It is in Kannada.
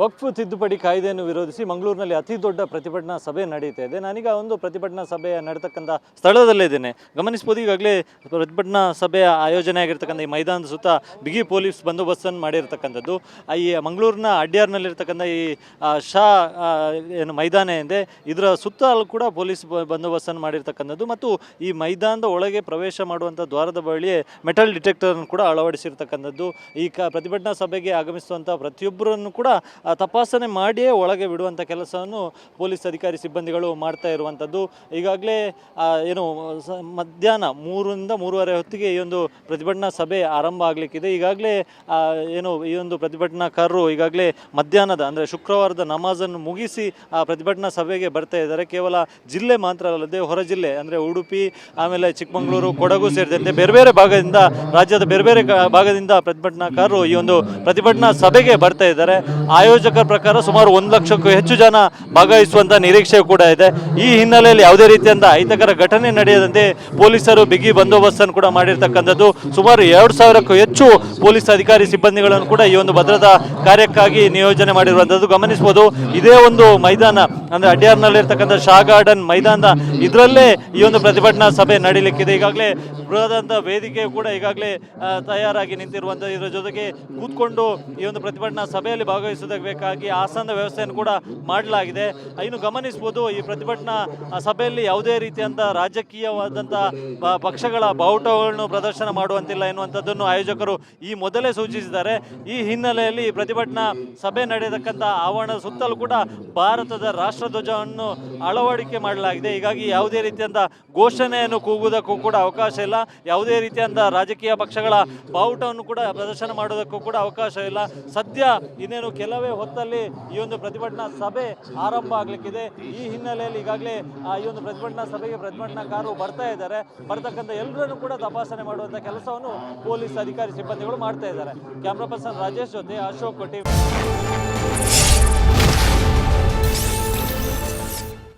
ವಕ್ಫ್ ತಿದ್ದುಪಡಿ ಕಾಯ್ದೆಯನ್ನು ವಿರೋಧಿಸಿ ಮಂಗಳೂರಿನಲ್ಲಿ ಅತಿ ದೊಡ್ಡ ಪ್ರತಿಭಟನಾ ಸಭೆ ನಡೀತಾ ಇದೆ. ನಾನೀಗ ಒಂದು ಪ್ರತಿಭಟನಾ ಸಭೆ ನಡೆತಕ್ಕಂಥ ಸ್ಥಳದಲ್ಲೇ ಇದ್ದೇನೆ. ಗಮನಿಸ್ಬೋದು, ಈಗಾಗಲೇ ಪ್ರತಿಭಟನಾ ಸಭೆಯ ಆಯೋಜನೆ ಆಗಿರ್ತಕ್ಕಂಥ ಈ ಮೈದಾನದ ಸುತ್ತ ಬಿಗಿ ಪೊಲೀಸ್ ಬಂದೋಬಸ್ತನ್ನು ಮಾಡಿರ್ತಕ್ಕಂಥದ್ದು. ಈ ಮಂಗಳೂರಿನ ಅಡ್ಯಾರ್ನಲ್ಲಿರ್ತಕ್ಕಂಥ ಈ ಶಾ ಏನು ಮೈದಾನ ಇದೆ. ಇದರ ಸುತ್ತಲೂ ಕೂಡ ಪೊಲೀಸ್ ಬಂದೋಬಸ್ತನ್ನು ಮಾಡಿರ್ತಕ್ಕಂಥದ್ದು ಮತ್ತು ಈ ಮೈದಾನದ ಒಳಗೆ ಪ್ರವೇಶ ಮಾಡುವಂಥ ದ್ವಾರದ ಬಳಿ ಮೆಟಲ್ ಡಿಟೆಕ್ಟರನ್ನು ಕೂಡ ಅಳವಡಿಸಿರ್ತಕ್ಕಂಥದ್ದು. ಈ ಕ, ಪ್ರತಿಭಟನಾ ಸಭೆಗೆ ಆಗಮಿಸುವಂಥ ಪ್ರತಿಯೊಬ್ಬರನ್ನು ಕೂಡ ತಪಾಸಣೆ ಮಾಡಿಯೇ ಒಳಗೆ ಬಿಡುವಂಥ ಕೆಲಸವನ್ನು ಪೊಲೀಸ್ ಅಧಿಕಾರಿ ಸಿಬ್ಬಂದಿಗಳು ಮಾಡ್ತಾ ಇರುವಂಥದ್ದು ಈಗಾಗಲೇ ಏನು ಮಧ್ಯಾಹ್ನ ಮೂರರಿಂದ ಮೂರುವರೆ ಹೊತ್ತಿಗೆ ಈ ಒಂದು ಪ್ರತಿಭಟನಾ ಸಭೆ ಆರಂಭ ಆಗಲಿಕ್ಕಿದೆ. ಈಗಾಗಲೇ ಏನು, ಈ ಒಂದು ಪ್ರತಿಭಟನಾಕಾರರು ಈಗಾಗಲೇ ಮಧ್ಯಾಹ್ನದ, ಅಂದರೆ ಶುಕ್ರವಾರದ ನಮಾಜನ್ನು ಮುಗಿಸಿ ಆ ಪ್ರತಿಭಟನಾ ಸಭೆಗೆ ಬರ್ತಾ ಇದ್ದಾರೆ. ಕೇವಲ ಜಿಲ್ಲೆ ಮಾತ್ರ ಅಲ್ಲದೆ ಹೊರ ಜಿಲ್ಲೆ, ಅಂದರೆ ಉಡುಪಿ, ಆಮೇಲೆ ಚಿಕ್ಕಮಗಳೂರು, ಕೊಡಗು ಸೇರಿದಂತೆ ಬೇರೆ ಬೇರೆ ಭಾಗದಿಂದ, ರಾಜ್ಯದ ಬೇರೆ ಬೇರೆ ಭಾಗದಿಂದ ಪ್ರತಿಭಟನಾಕಾರರು ಈ ಒಂದು ಪ್ರತಿಭಟನಾ ಸಭೆಗೆ ಬರ್ತಾ ಇದ್ದಾರೆ. ಆಯೋಜಕರ ಪ್ರಕಾರ ಸುಮಾರು ಒಂದು ಲಕ್ಷಕ್ಕೂ ಹೆಚ್ಚು ಜನ ಭಾಗವಹಿಸುವಂತ ನಿರೀಕ್ಷೆ ಕೂಡ ಇದೆ. ಈ ಹಿನ್ನೆಲೆಯಲ್ಲಿ ಯಾವುದೇ ರೀತಿಯಿಂದ ಅಹಿತಕರ ಘಟನೆ ನಡೆಯದಂತೆ ಪೊಲೀಸರು ಬಿಗಿ ಬಂದೋಬಸ್ತನ್ನು ಕೂಡ ಮಾಡಿರ್ತಕ್ಕಂಥದ್ದು. ಸುಮಾರು ಎರಡು ಸಾವಿರಕ್ಕೂ ಹೆಚ್ಚು ಪೊಲೀಸ್ ಅಧಿಕಾರಿ ಸಿಬ್ಬಂದಿಗಳನ್ನು ಕೂಡ ಈ ಒಂದು ಭದ್ರತಾ ಕಾರ್ಯಕ್ಕಾಗಿ ನಿಯೋಜನೆ ಮಾಡಿರುವಂಥದ್ದು. ಗಮನಿಸಬಹುದು, ಇದೇ ಒಂದು ಮೈದಾನ, ಅಂದ್ರೆ ಅಡ್ಯಾರ್ನಲ್ಲಿರ್ತಕ್ಕಂಥ ಶಾ ಗಾರ್ಡನ್ ಮೈದಾನ ಇದರಲ್ಲೇ ಈ ಒಂದು ಪ್ರತಿಭಟನಾ ಸಭೆ ನಡೀಲಿಕ್ಕಿದೆ. ಈಗಾಗಲೇ ಬೃಹದಂತ ವೇದಿಕೆ ಕೂಡ ಈಗಾಗಲೇ ತಯಾರಾಗಿ ನಿಂತಿರುವಂತ ಇದರ ಜೊತೆಗೆ ಕೂತ್ಕೊಂಡು ಈ ಒಂದು ಪ್ರತಿಭಟನಾ ಸಭೆಯಲ್ಲಿ ಭಾಗವಹಿಸೋದಕ್ಕೆ ಬೇಕಾಗಿ ಆಸನದ ವ್ಯವಸ್ಥೆಯನ್ನು ಕೂಡ ಮಾಡಲಾಗಿದೆ. ಇನ್ನು ಗಮನಿಸಬಹುದು ಈ ಪ್ರತಿಭಟನಾ ಸಭೆಯಲ್ಲಿ ಯಾವುದೇ ರೀತಿಯಂತ ರಾಜಕೀಯವಾದಂಥ ಪಕ್ಷಗಳ ಬಾವುಟಗಳನ್ನು ಪ್ರದರ್ಶನ ಮಾಡುವಂತಿಲ್ಲ ಎನ್ನುವಂಥದ್ದನ್ನು ಆಯೋಜಕರು ಈ ಮೊದಲೇ ಸೂಚಿಸಿದ್ದಾರೆ. ಈ ಹಿನ್ನೆಲೆಯಲ್ಲಿ ಪ್ರತಿಭಟನಾ ಸಭೆ ನಡೆಯತಕ್ಕಂಥ ಆವರಣದ ಸುತ್ತಲೂ ಕೂಡ ಭಾರತದ ರಾಷ್ಟ್ರಧ್ವಜವನ್ನು ಅಳವಡಿಕೆ ಮಾಡಲಾಗಿದೆ. ಹೀಗಾಗಿ ಯಾವುದೇ ರೀತಿಯಂತ ಘೋಷಣೆಯನ್ನು ಕೂಗುವುದಕ್ಕೂ ಕೂಡ ಅವಕಾಶ ಇಲ್ಲ. ಯಾವುದೇ ರೀತಿಯಾದ ರಾಜಕೀಯ ಪಕ್ಷಗಳ ಬಾವುಟವನ್ನು ಕೂಡ ಪ್ರದರ್ಶನ ಮಾಡೋದಕ್ಕೂ ಕೂಡ ಅವಕಾಶ ಇಲ್ಲ. ಸದ್ಯ ಇನ್ನೇನು ಕೆಲವೇ ಹೊತ್ತಲ್ಲಿ ಈ ಒಂದು ಪ್ರತಿಭಟನಾ ಸಭೆ ಆರಂಭ ಆಗಲಿಕ್ಕಿದೆ. ಈ ಹಿನ್ನೆಲೆಯಲ್ಲಿ ಈಗಾಗಲೇ ಈ ಒಂದು ಪ್ರತಿಭಟನಾ ಸಭೆಗೆ ಪ್ರತಿಭಟನಾಕಾರರು ಬರ್ತಾ ಇದ್ದಾರೆ. ಬರ್ತಕ್ಕಂಥ ಎಲ್ಲರನ್ನು ಕೂಡ ತಪಾಸಣೆ ಮಾಡುವಂಥ ಕೆಲಸವನ್ನು ಪೊಲೀಸ್ ಅಧಿಕಾರಿ ಸಿಬ್ಬಂದಿಗಳು ಮಾಡ್ತಾ ಇದ್ದಾರೆ. ಕ್ಯಾಮ್ರಾ ಪರ್ಸನ್ ರಾಜೇಶ್ ಜೊತೆ ಅಶೋಕ್ ಟಿ